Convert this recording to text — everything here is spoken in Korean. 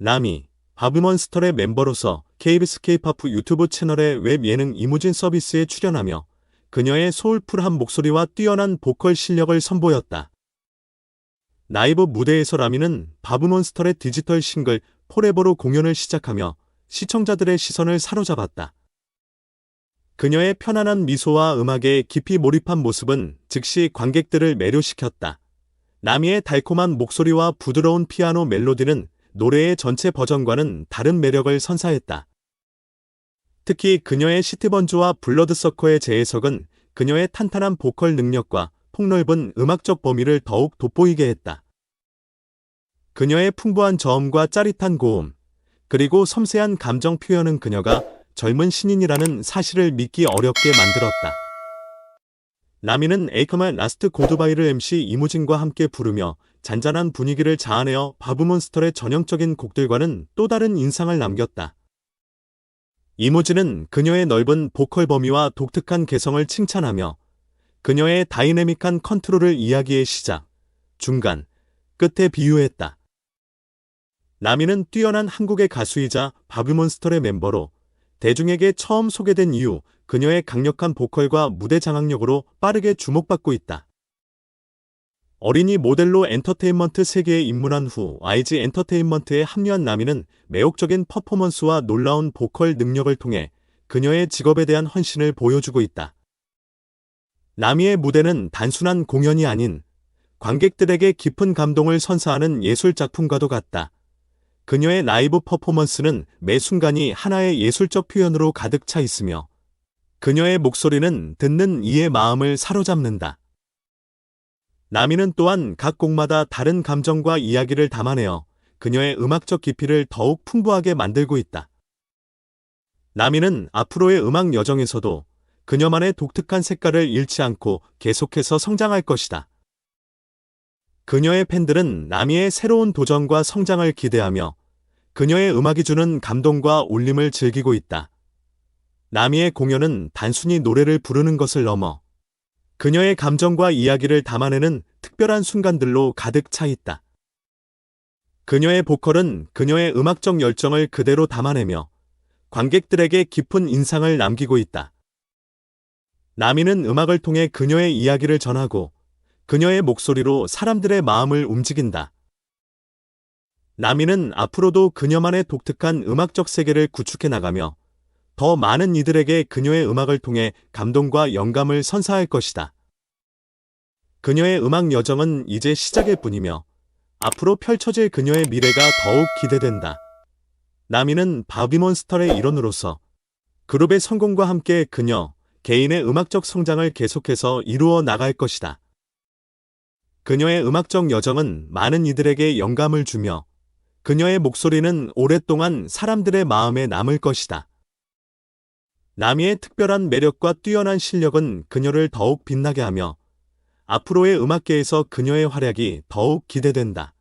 라미, 바브몬스터의 멤버로서 KBS K-POP 유튜브 채널의 웹 예능 이무진 서비스에 출연하며 그녀의 소울풀한 목소리와 뛰어난 보컬 실력을 선보였다. 라이브 무대에서 라미는 바브몬스터의 디지털 싱글 포레버로 공연을 시작하며 시청자들의 시선을 사로잡았다. 그녀의 편안한 미소와 음악에 깊이 몰입한 모습은 즉시 관객들을 매료시켰다. 라미의 달콤한 목소리와 부드러운 피아노 멜로디는 노래의 전체 버전과는 다른 매력을 선사했다. 특히 그녀의 시티번즈와 블러드서커의 재해석은 그녀의 탄탄한 보컬 능력과 폭넓은 음악적 범위를 더욱 돋보이게 했다. 그녀의 풍부한 저음과 짜릿한 고음, 그리고 섬세한 감정 표현은 그녀가 젊은 신인이라는 사실을 믿기 어렵게 만들었다. 라미는 에이커만 라스트 고드바이를 MC 이무진과 함께 부르며 잔잔한 분위기를 자아내어 바브몬스터의 전형적인 곡들과는 또 다른 인상을 남겼다. 이무진은 그녀의 넓은 보컬 범위와 독특한 개성을 칭찬하며 그녀의 다이내믹한 컨트롤을 이야기의 시작, 중간, 끝에 비유했다. 라미는 뛰어난 한국의 가수이자 바브몬스터의 멤버로 대중에게 처음 소개된 이후 그녀의 강력한 보컬과 무대 장악력으로 빠르게 주목받고 있다. 어린이 모델로 엔터테인먼트 세계에 입문한 후 IG 엔터테인먼트에 합류한 나미는 매혹적인 퍼포먼스와 놀라운 보컬 능력을 통해 그녀의 직업에 대한 헌신을 보여주고 있다. 나미의 무대는 단순한 공연이 아닌 관객들에게 깊은 감동을 선사하는 예술 작품과도 같다. 그녀의 라이브 퍼포먼스는 매 순간이 하나의 예술적 표현으로 가득 차 있으며 그녀의 목소리는 듣는 이의 마음을 사로잡는다. 나미는 또한 각 곡마다 다른 감정과 이야기를 담아내어 그녀의 음악적 깊이를 더욱 풍부하게 만들고 있다. 나미는 앞으로의 음악 여정에서도 그녀만의 독특한 색깔을 잃지 않고 계속해서 성장할 것이다. 그녀의 팬들은 나미의 새로운 도전과 성장을 기대하며 그녀의 음악이 주는 감동과 울림을 즐기고 있다. 나미의 공연은 단순히 노래를 부르는 것을 넘어 그녀의 감정과 이야기를 담아내는 특별한 순간들로 가득 차 있다. 그녀의 보컬은 그녀의 음악적 열정을 그대로 담아내며 관객들에게 깊은 인상을 남기고 있다. 나미는 음악을 통해 그녀의 이야기를 전하고 그녀의 목소리로 사람들의 마음을 움직인다. 나미는 앞으로도 그녀만의 독특한 음악적 세계를 구축해 나가며 더 많은 이들에게 그녀의 음악을 통해 감동과 영감을 선사할 것이다. 그녀의 음악 여정은 이제 시작일 뿐이며 앞으로 펼쳐질 그녀의 미래가 더욱 기대된다. 나미는 바비몬스터의 일원으로서 그룹의 성공과 함께 그녀 개인의 음악적 성장을 계속해서 이루어 나갈 것이다. 그녀의 음악적 여정은 많은 이들에게 영감을 주며 그녀의 목소리는 오랫동안 사람들의 마음에 남을 것이다. 나미의 특별한 매력과 뛰어난 실력은 그녀를 더욱 빛나게 하며 앞으로의 음악계에서 그녀의 활약이 더욱 기대된다.